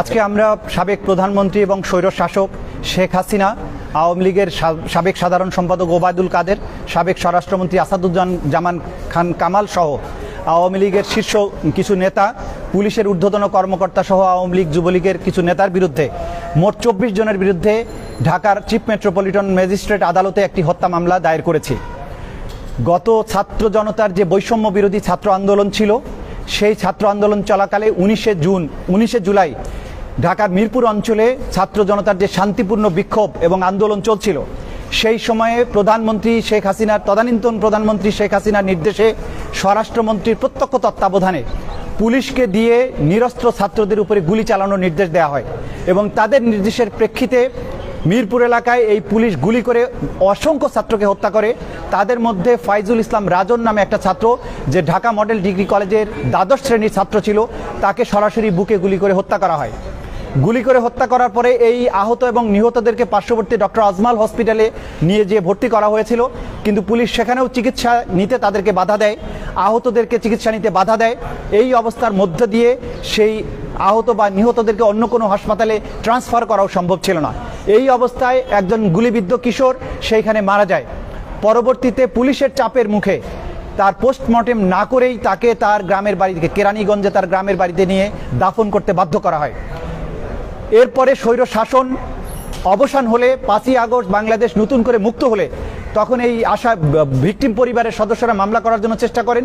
আজকে আমরা সাবেক প্রধানমন্ত্রী এবং স্বৈর শাসক শেখ হাসিনা, আওয়ামী লীগের সাবেক সাধারণ সম্পাদক ওবায়দুল কাদের, সাবেক স্বরাষ্ট্রমন্ত্রী আসাদুজ্জান জামান খান কামাল সহ আওয়ামী লীগের শীর্ষ কিছু নেতা, পুলিশের ঊর্ধ্বতন কর্মকর্তা সহ আওয়ামী লীগ যুবলীগের কিছু নেতার বিরুদ্ধে মোট চব্বিশ জনের বিরুদ্ধে ঢাকার চিফ মেট্রোপলিটন ম্যাজিস্ট্রেট আদালতে একটি হত্যা মামলা দায়ের করেছে। গত ছাত্র জনতার যে বৈষম্য বিরোধী ছাত্র আন্দোলন ছিল, সেই ছাত্র আন্দোলন চলাকালে উনিশে জুন, উনিশে জুলাই ঢাকার মিরপুর অঞ্চলে ছাত্র জনতার যে শান্তিপূর্ণ বিক্ষোভ এবং আন্দোলন চলছিল, সেই সময়ে প্রধানমন্ত্রী শেখ হাসিনার, তদানীন্তন প্রধানমন্ত্রী শেখ হাসিনার নির্দেশে স্বরাষ্ট্রমন্ত্রীর প্রত্যক্ষ তত্ত্বাবধানে পুলিশকে দিয়ে নিরস্ত্র ছাত্রদের উপরে গুলি চালানোর নির্দেশ দেওয়া হয় এবং তাদের নির্দেশের প্রেক্ষিতে মিরপুর এলাকায় এই পুলিশ গুলি করে অসংখ্য ছাত্রকে হত্যা করে। তাদের মধ্যে ফাইজুল ইসলাম রাজন নামে একটা ছাত্র, যে ঢাকা মডেল ডিগ্রি কলেজের দ্বাদশ শ্রেণির ছাত্র ছিল, তাকে সরাসরি বুকে গুলি করে হত্যা করা হয়। গুলি করে হত্যা করার পরে এই আহত এবং নিহতদেরকে পার্শ্ববর্তী ডক্টর আজমাল হসপিটালে নিয়ে যেয়ে ভর্তি করা হয়েছিল। কিন্তু পুলিশ সেখানেও চিকিৎসা নিতে তাদেরকে বাধা দেয়। আহতদেরকে চিকিৎসা নিতে বাধা দেয়। এই অবস্থার মধ্য দিয়ে সেই আহত বা নিহতদেরকে অন্য কোনো হাসপাতালে ট্রান্সফার করাও সম্ভব ছিল না। এই অবস্থায় একজন গুলিবিদ্ধ কিশোর সেইখানে মারা যায়। পরবর্তীতে পুলিশের চাপের মুখে তার পোস্টমর্টেম না করেই তাকে তার গ্রামের বাড়ি থেকে কেরানীগঞ্জে তার গ্রামের বাড়িতে নিয়ে দাফন করতে বাধ্য করা হয়। এরপরে স্বৈর শাসন অবসান হলে পাঁচই আগস্ট বাংলাদেশ নতুন করে মুক্ত হলে তখন এই আশা ভিকটিম পরিবারের সদস্যরা মামলা করার জন্য চেষ্টা করেন।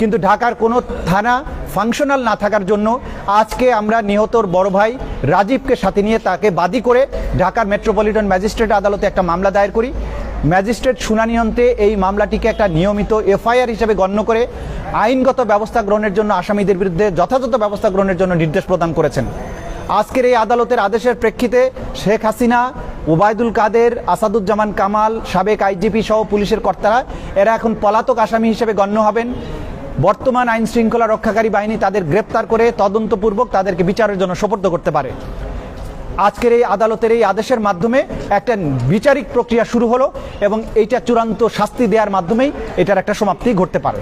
কিন্তু ঢাকার কোনো থানা ফাংশনাল না থাকার জন্য আজকে আমরা নিহতর বড় ভাই রাজীবকে সাথে নিয়ে তাকে বাদী করে ঢাকার মেট্রোপলিটন ম্যাজিস্ট্রেট আদালতে একটা মামলা দায়ের করি। ম্যাজিস্ট্রেট শুনানি অন্তে এই মামলাটিকে একটা নিয়মিত এফআইআর হিসেবে গণ্য করে আইনগত ব্যবস্থা গ্রহণের জন্য আসামিদের বিরুদ্ধে যথাযথ ব্যবস্থা গ্রহণের জন্য নির্দেশ প্রদান করেছেন। আজকের এই আদালতের আদেশের প্রেক্ষিতে শেখ হাসিনা ওবায়দুল কাদের, আসাদুজ্জামান কামাল, সাবেক আইজিপি সহ পুলিশের কর্তারা, এরা এখন পলাতক আসামি হিসেবে গণ্য হবেন। বর্তমান আইন শৃঙ্খলা রক্ষাকারী বাহিনী তাদের গ্রেপ্তার করে তদন্তপূর্বক তাদেরকে বিচারের জন্য সোপর্দ করতে পারে। আজকের এই আদালতের এই আদেশের মাধ্যমে একটা বিচারিক প্রক্রিয়া শুরু হলো এবং এইটা চূড়ান্ত শাস্তি দেওয়ার মাধ্যমেই এটার একটা সমাপ্তি ঘটতে পারে।